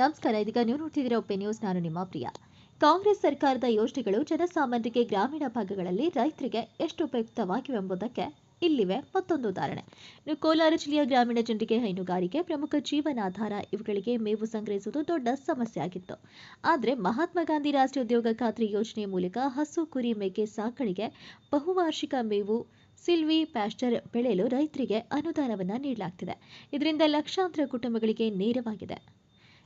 ನಮಸ್ಕಾರ, ಇದೀಗ ನೀವು ನೋಡ್ತಿದ್ದೀರಾ ಒಪ್ಪೆ ನ್ಯೂಸ್. ನಾನು ನಿಮ್ಮ ಪ್ರಿಯ. ಕಾಂಗ್ರೆಸ್ ಸರ್ಕಾರದ ಯೋಜನೆಗಳು ಜನಸಾಮಾನ್ಯರಿಗೆ ಗ್ರಾಮೀಣ ಭಾಗಗಳಲ್ಲಿ ರೈತರಿಗೆ ಎಷ್ಟು ಉಪಯುಕ್ತವಾಗಿವೆ ಎಂಬುದಕ್ಕೆ ಇಲ್ಲಿವೆ ಮತ್ತೊಂದು ಉದಾಹರಣೆ. ಕೋಲಾರ ಜಿಲ್ಲೆಯ ಗ್ರಾಮೀಣ ಜನರಿಗೆ ಹೈನುಗಾರಿಕೆ, ಪ್ರಮುಖ ಜೀವನಾಧಾರ ಇವುಗಳಿಗೆ ಮೇವು ಸಂಗ್ರಹಿಸುವುದು ದೊಡ್ಡ ಸಮಸ್ಯೆ ಆಗಿತ್ತು. ಆದರೆ ಮಹಾತ್ಮ ಗಾಂಧಿ ರಾಷ್ಟ್ರೀಯ ಉದ್ಯೋಗ ಖಾತ್ರಿ ಯೋಜನೆ ಮೂಲಕ ಹಸು ಕುರಿ ಮೇಕೆ ಸಾಕಣೆಗೆ ಬಹುವಾರ್ಷಿಕ ಮೇವು, ಸಿಲ್ವಿ, ಪ್ಯಾಸ್ಟರ್ ಬೆಳೆಯಲು ರೈತರಿಗೆ ಅನುದಾನವನ್ನು ನೀಡಲಾಗ್ತಿದೆ. ಇದರಿಂದ ಲಕ್ಷಾಂತರ ಕುಟುಂಬಗಳಿಗೆ ನೇರವಾಗಿದೆ.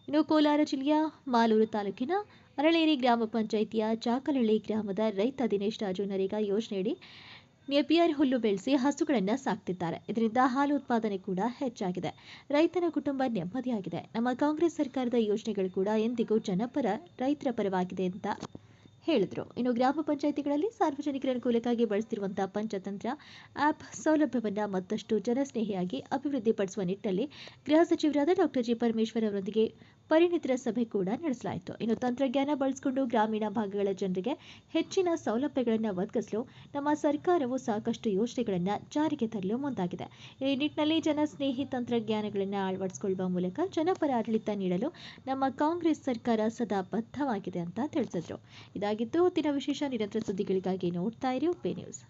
ಇನ್ನು ಕೋಲಾರ ಜಿಲ್ಲೆಯ ಮಾಲೂರು ತಾಲೂಕಿನ ಅರಳೇರಿ ಗ್ರಾಮ ಪಂಚಾಯಿತಿಯ ಚಾಕಲಹಳ್ಳಿ ಗ್ರಾಮದ ರೈತ ದಿನೇಶ್ ರಾಜು ನರೇಗಾ ಯೋಜನೆಯಡಿ ನೆಪಿಯರ್ ಹುಲ್ಲು ಬೆಳೆಸಿ ಹಸುಗಳನ್ನು ಸಾಕ್ತಿದ್ದಾರೆ. ಇದರಿಂದ ಹಾಲು ಉತ್ಪಾದನೆ ಕೂಡ ಹೆಚ್ಚಾಗಿದೆ. ರೈತನ ಕುಟುಂಬ ನೆಮ್ಮದಿಯಾಗಿದೆ. ನಮ್ಮ ಕಾಂಗ್ರೆಸ್ ಸರ್ಕಾರದ ಯೋಜನೆಗಳು ಕೂಡ ಎಂದಿಗೂ ಜನಪರ ರೈತರ ಪರವಾಗಿದೆ ಅಂತ ಹೇಳಿದರು. ಇನ್ನು ಗ್ರಾಮ ಪಂಚಾಯಿತಿಗಳಲ್ಲಿ ಸಾರ್ವಜನಿಕರ ಅನುಕೂಲಕ್ಕಾಗಿ ಬಳಸ್ತಿರುವಂತಹ ಪಂಚತಂತ್ರ ಆಪ್ ಸೌಲಭ್ಯವನ್ನು ಮತ್ತಷ್ಟು ಜನಸ್ನೇಹಿಯಾಗಿ ಅಭಿವೃದ್ಧಿಪಡಿಸುವ ನಿಟ್ಟಿನಲ್ಲಿ ಗೃಹ ಸಚಿವರಾದ ಡಾಕ್ಟರ್ ಜಿ ಪರಮೇಶ್ವರ್ ಅವರೊಂದಿಗೆ ಪರಿಣಿತರ ಸಭೆ ಕೂಡ ನಡೆಸಲಾಯಿತು. ಇನ್ನು ತಂತ್ರಜ್ಞಾನ ಬಳಸಿಕೊಂಡು ಗ್ರಾಮೀಣ ಭಾಗಗಳ ಜನರಿಗೆ ಹೆಚ್ಚಿನ ಸೌಲಭ್ಯಗಳನ್ನು ಒದಗಿಸಲು ನಮ್ಮ ಸರ್ಕಾರವು ಸಾಕಷ್ಟು ಯೋಜನೆಗಳನ್ನು ಜಾರಿಗೆ ತರಲು ಮುಂದಾಗಿದೆ. ಈ ನಿಟ್ಟಿನಲ್ಲಿ ಜನಸ್ನೇಹಿ ತಂತ್ರಜ್ಞಾನಗಳನ್ನು ಅಳವಡಿಸಿಕೊಳ್ಳುವ ಮೂಲಕ ಜನಪರ ಆಡಳಿತ ನೀಡಲು ನಮ್ಮ ಕಾಂಗ್ರೆಸ್ ಸರ್ಕಾರ ಸದಾ ಬದ್ಧವಾಗಿದೆ ಅಂತ ತಿಳಿಸಿದ್ರು. ಇದಾಗಿತ್ತು ಹೊತ್ತಿನ ವಿಶೇಷ ನಿರಂತರ ಸುದ್ದಿಗಳಿಗಾಗಿ ನೋಡ್ತಾ ಇರಿ ಉಪೇ ನ್ಯೂಸ್.